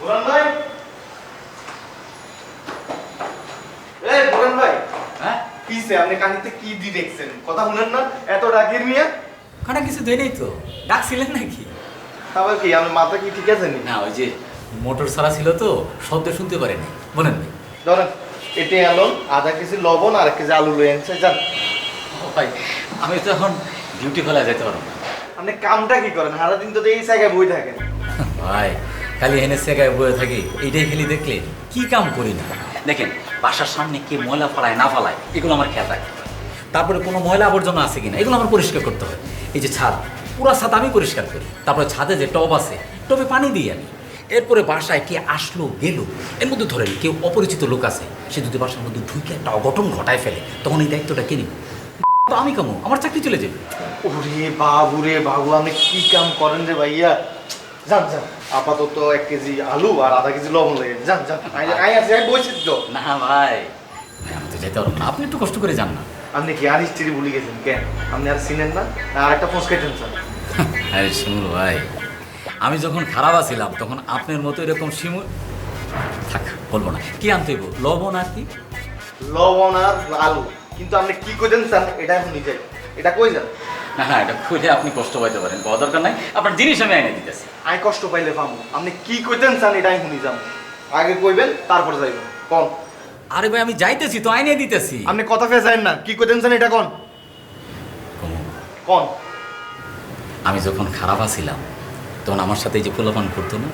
বুরান ভাই? এই বুরান ভাই হ্যাঁ? কিসে আপনি কানিতে কি দি দেখছেন? কথা শুনেন না এত ডাকির মিয়া। ওখানে কিছু দেয় নেই তো ডাকছিলেন নাকি? তারপর কি আমার মাথা কি ঠিক আছে না ওই যে মোটর সারা ছিল তো শব্দ শুনতে পারেনি বলেন ভাই। ধরেন এতে আলন আধা কেজি লবণ আর এক কেজি আলু লয়ে আনছে যান। ভাই আমি তো এখন ডিউটি ফেলা যেতে পারব আপনি কামটা কি করেন? সারাদিন তো এই জায়গায় বই থাকেন। ভাই খালি এনে সেগায় বয়ে থাকি এইটাই খালি দেখলে কি কাম করি না? দেখেন বাসার সামনে কে ময়লা ফলায় না ফলায় এগুলো আমার খেয়াল রাখতে হয় তারপরে কোনো ময়লা আবর্জনা আছে কিনা এগুলো আমার পরিষ্কার করতে হয় এই যে ছাদ পুরো ছাদ আমি পরিষ্কার করি। তারপরে ছাদে যে টব আছে টবে পানি দিই আমি। এরপরে বাসায় কে আসলো গেল এর মধ্যে ধরেন কেউ অপরিচিত লোক আছে সে যদি বাসার মধ্যে ঢুকে একটা অঘটন ঘটায় ফেলে তখন এই দায়িত্বটা কে নিবে? তো আমি কামো আমার চাকরি চলে যাবে। ওরে বাবু রে বাবু আপনি কি কাম করেন রে ভাইয়া? যান যান। আপাতত এক কেজি আলু আর আধা কেজি লবণ লয়ে যান যান। আই- আছে বইছি তো না ভাই ভাই, আমি তো যেতে পারব না। আপনি একটু কষ্ট করে যান না। আপনি কি আর হিস্ট্রি ভুলে গেছেন? কেন? আপনি আর চিনেন না? আর একটা ফোঁস খাইতেন স্যার। আরে শিমুল ভাই আমি যখন খারাপ আছিলাম তখন আপনার মতো এরকম শিমুল থাক বলব না। কি আনতে হইব? লবণ আর কি? লবণ আর আলু। কিন্তু আপনি কি কইতেন স্যার? এটা এখন নিজে এটা কই যান না না এটা খুলে আপনি কষ্ট পাইতে পারেন পাওয়া দরকার নাই। আপনার জিনিস আমি এনে দিতেছি। আই কষ্ট পাইলে পাবো আপনি কি কইতেন স্যার এটা আমি শুনি যাম আগে কইবেন তারপর যাইবেন। কোন। আরে ভাই আমি যাইতেছি তো আইনে দিতেছি। আপনি কথা ফেসাইন না। কি কইতেন স্যার এটা কোন। কোন। আমি যখন খারাপ আছিলাম তখন আমার সাথে এই যে পোলাপান করতো না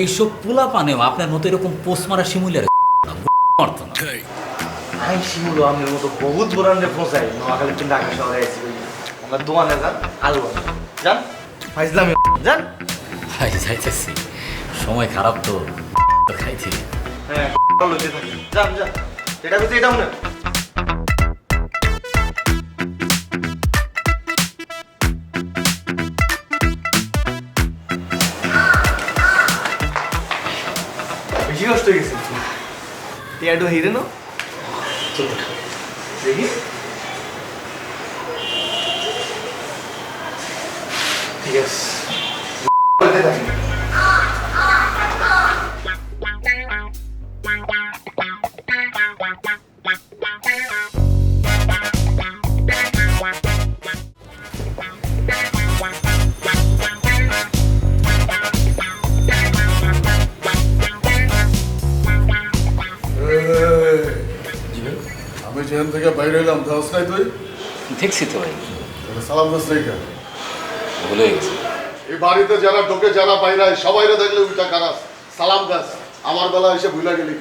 এইসব পোলাপানেও আপনার মতো এরকম পোস্ট মারা শিমুলের মারতো না আমি শিমুলো আপনার মতো বহুত বরান্ডে পৌঁছাই নোয়াখালী কিন্তু ঢাকা শহরে আমরা দোকানে যান আলু যান? ফাইজলামি। যান? ভাই যাইতেছি। সময় খারাপ তো। তো খাইছি। হ্যাঁ যান যান। এটা কইতে এটা মনে বেশি কষ্ট হয়ে গেছে। টিয়াডো হিরে না দেখি। আছে বলতে থাকি আমি যেখান থেকে বাইরে এলাম দাস নাই তুই? দেখছি তো ভাই। সালাম দাস নাই ভুলে গেছি। এই বাড়িতে যারা ঢোকে যারা বাইরে সবাইরে দেখলে উল্টা কারাস সালাম দাস আমার বেলা এসে ভুলে গেলি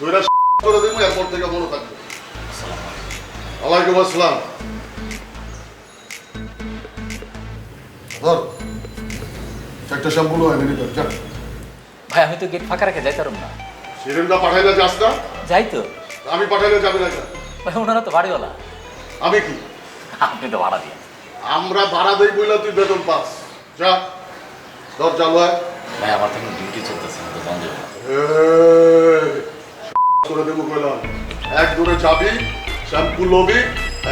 দুইটা করে দিব এরপর থেকে মনে থাকবে। ওয়ালাইকুম আসসালাম। ধর। একটা মিনিট যা। ভাই আমি তো গেট ফাঁকা রেখে না। সিরিনটা পাঠাইলে যাস না? যাই তো। আমি পাঠাইলে যাবে না ভাই ওনারা তো বাড়িওয়ালা। আমি কি? আপনি তো ভাড়া দিয়ে। আমরা ভাড়া দেই বইলা তুই বেতন পাস। যা। দরজা চালু হয় ভাই আমার তো ডিউটি চলতেছে তো বন্ধ করে দেবো কইলাম এক দূরে যাবি শ্যাম্পু লবি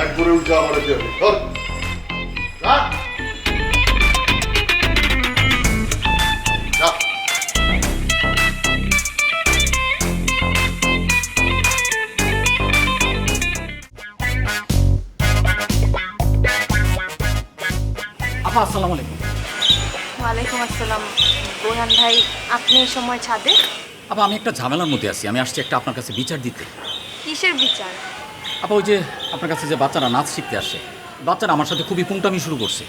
এক দূরে উঠে আমার যাবি ধর। আপা আসসালামু আলাইকুম। ওয়ালাইকুম আসসালাম। বোরহান ভাই আপনি এই সময় ছাদে? আপা আমি একটা ঝামেলার মধ্যে আছি। আমি আসছি একটা আপনার কাছে বিচার দিতে। কিসের বিচার? আপা ওই যে আপনার কাছে যে বাচ্চারা নাচ শিখতে আসে বাচ্চারা আমার সাথে খুবই পুংটামি শুরু করছে।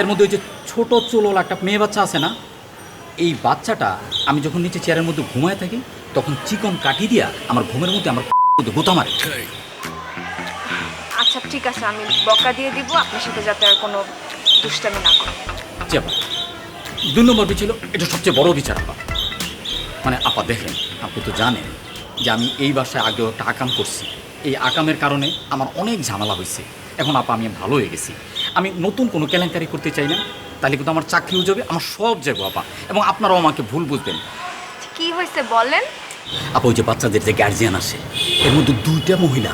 এর মধ্যে ওই যে ছোট চুলোল একটা মেয়ে বাচ্চা আছে না এই বাচ্চাটা আমি যখন নিচে চেয়ারের মধ্যে ঘুমায় থাকি তখন চিকন কাটি দিয়া আমার ঘুমের মধ্যে আমার মধ্যে গোতা মারে। আচ্ছা ঠিক আছে আমি বকা দিয়ে দিব। আপনার সাথে যাতে আর কোনো দুষ্টামি না করে। জি আপা দুই নম্বরটি ছিল এটা সবচেয়ে বড় বিচার আপা। মানে আপা দেখেন আপনি তো জানেন যে আমি এই বাসায় আগেও একটা আকাম করছি। এই আকামের কারণে আমার অনেক ঝামেলা হয়েছে। এখন আপা আমি ভালো হয়ে গেছি। আমি নতুন কোনো কেলেঙ্কারি করতে চাই না তাহলে কিন্তু আমার চাকরিও যাবে আমার সব যাব আপা। এবং আপনারাও আমাকে ভুল বুঝবেন। কি হয়েছে বলেন? আপা ওই যে বাচ্চাদের যে গার্জিয়ান আসে এর মধ্যে দুইটা মহিলা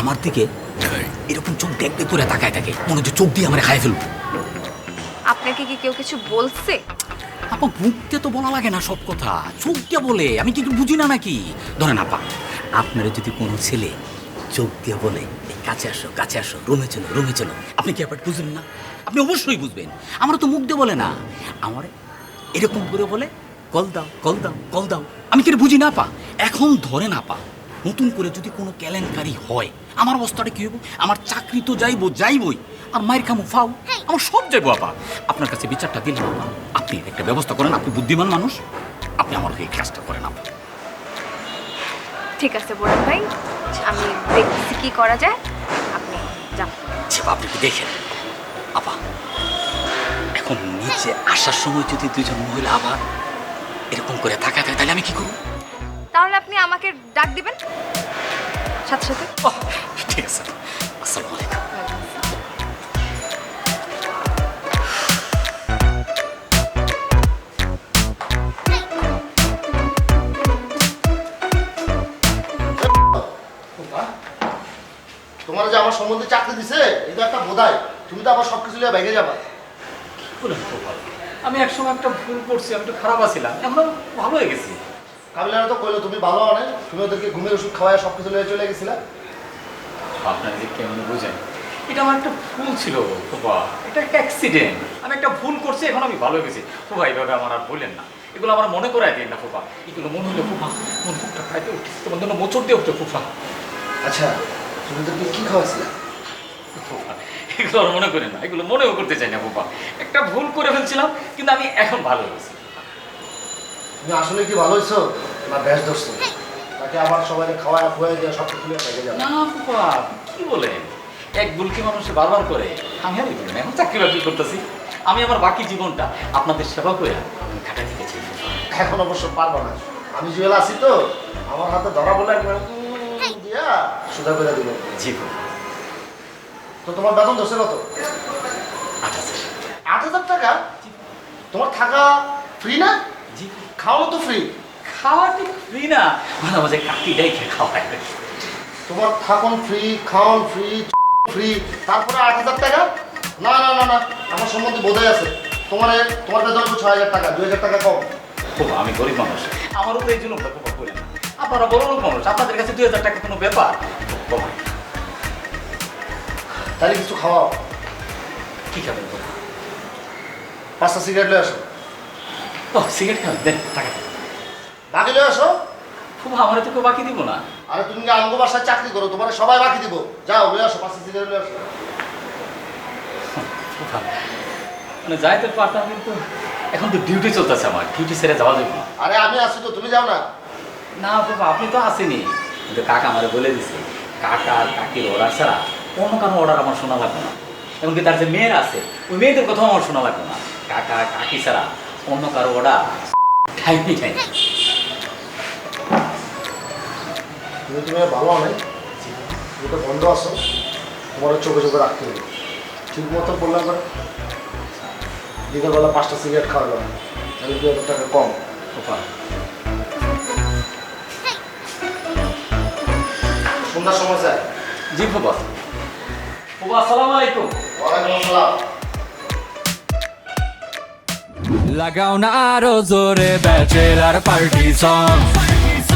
আমার দিকে এরকম চোখ দেখতে করে তাকায় থাকে। মনে হচ্ছে চোখ দিয়ে আমার খাই ফেলব। আপনাকে কি কেউ কিছু বলছে? আপা মুখ দিয়ে তো বলা লাগে না সব কথা। চোখ দিয়ে বলে আমি কি বুঝি না নাকি? ধরেন আপা আপনার যদি কোনো ছেলে চোখ দিয়ে বলে কাছে আসো কাছে আসো রুমে চলো রুমে চলো। আপনি কি ব্যাপারটা বুঝবেন না? আপনি অবশ্যই বুঝবেন। আমার তো মুখ দিয়ে বলে না। আমার এরকম করে বলে কল দাও কল দাও কল দাও। আমি কি বুঝি না পা এখন ধরে না পা নতুন করে যদি কোনো কেলেঙ্কারি হয় আমার অবস্থাটা কি হব আমার চাকরি তো যাইবো যাইবই। আর মায়ের খামো ফাও আমার সব যাইবো আপা। আপনার কাছে বিচারটা দিলাম আপা। আপনি একটা ব্যবস্থা করেন আপনি বুদ্ধিমান মানুষ আপনি আমার এই কাজটা করেন আপা। ঠিক আছে বোরান ভাই আমি দেখছি কি করা যায়। আপনি যান। সেবা আপনি একটু দেখেন আপা। এখন নিচে আসার সময় যদি দুজন মহিলা আবার এরকম করে থাকা থাকে তাহলে আমি কি করব? তাহলে আপনি আমাকে ডাক দিবেন? সাথে সাথে। ঠিক আছে আসসালামু আলাইকুম। তোমার যে আমার সম্বন্ধে চাকরি দিছে এটা একটা বোধাই। তুমি তো আবার সবকিছু নিয়ে ভেঙে যাবা। বলেন আমি একসময় একটা ভুল করছি আমি একটু খারাপ আছিলাম। এখন ভালো হয়ে গেছি। কাবিলারা তো কইলো তুমি ভালো অনেক তুমি ওদেরকে ঘুমের ওষুধ খাওয়ায় সবকিছু নিয়ে চলে গেছিলা? আপনারা যে কেমন বোঝেন এটা আমার একটা ভুল ছিল বাবা এটা একটা অ্যাক্সিডেন্ট আমি একটা ভুল করছি এখন আমি ভালো হয়ে গেছি। ফুফা এইভাবে আমার আর বলেন না। এগুলো আমার মনে করাই দিন না ফুফা। এগুলো মনে হলো ফুফা মন বুকটা খাইতে উঠে তোমার জন্য মোচড় দিয়ে উঠছে ফুফা। আচ্ছা তুমি ওদেরকে কি খাওয়াইছিলা? ফুফা, এগুলো আর মনে করেন না এগুলো মনেও করতে চাই না ফুফা। একটা ভুল করে ফেলছিলাম কিন্তু আমি এখন ভালো হয়েছি তুমি আসলে কি ভালো হয়েছো? না ব্যাস ধরছো। তাকে আবার সবাই খাওয়ায় খুয়াই দিয়ে সব কিছু ভেঙে যাবে না ফুফা কি বলেন? এক ভুল কি মানুষ বারবার করে আমি আর বলি এখন চাকরি বাকরি করতেছি। আমি আমার বাকি জীবনটা আপনাদের সেবা করে কাটাতে গেছি এখন অবশ্য পারব না। আমি জুয়েল আছি তো আমার হাতে ধরা বলে একবার দিয়া সুদা করে দিল। জি তো তোমার বেতন ধরছে কত? আট হাজার। আট হাজার টাকা? তোমার থাকা ফ্রি না? জি। খাওয়ানো তো ফ্রি খাওয়া ঠিক ফ্রি না? মাঝে মাঝে কাকি দেখে খাওয়ায়। তোমার থাকুন ফ্রি খাওয়ান ফ্রি ফ্রি তারপরে আট হাজার টাকা? না না না না আমার সম্বন্ধে বোধহয় আছে। তোমার তোমার বেতন ছয় হাজার টাকা দুই হাজার টাকা কম। খুব আমি গরিব মানুষ। আমার উপরে এই জন্য করে না। আপনারা বড় লোক মানুষ আপনাদের কাছে দুই হাজার টাকা কোনো ব্যাপার? তাহলে কিছু খাওয়াও। কি খাবেন? পাঁচটা সিগারেট লয়ে আসো। ও সিগারেট খাবেন? দেন টাকা। বাকি লয়ে আসো। খুব আমার তো কেউ বাকি দিব না। আরে তুমি আমগো বাসায় চাকরি করো? তোমার সবাই বাকি দিব। যাও লয়ে আসো পাঁচটা সিগারেট লয়ে আসো। মানে যাই তো পারতাম কিন্তু এখন তো ডিউটি চলতেছে আমার। ডিউটি ছেড়ে যাওয়া যাবে আরে আমি আছি তো তুমি যাও না। না বাবা আপনি তো আসেনি কিন্তু কাকা আমারে বলে দিছে কাকা আর কাকির অর্ডার ছাড়া অন্য কারও অর্ডার আমার শোনা লাগবে না। এমনকি তার যে মেয়ের আছে ওই মেয়েদের কথাও আমার শোনা লাগবে না। কাকা কাকি ছাড়া অন্য কারও অর্ডার ঠাইনি ঠাইনি তুমি তুমি ভালো তুমি তো বন্ধ আছো তোমার চোখে চোখে রাখতে হবে ঠিক মতো বললাম করে বিকেলবেলা পাঁচটা সিগারেট খাওয়া যাবে তাহলে দুই হাজার টাকা কম বাবা, সন্ধ্যার সময় যায়। জি বাবা বাবা আসসালামু আলাইকুম। ওয়ালাইকুম আসসালাম। লাগাও না আরও জোরে ব্যাচেলার পার্টি সং।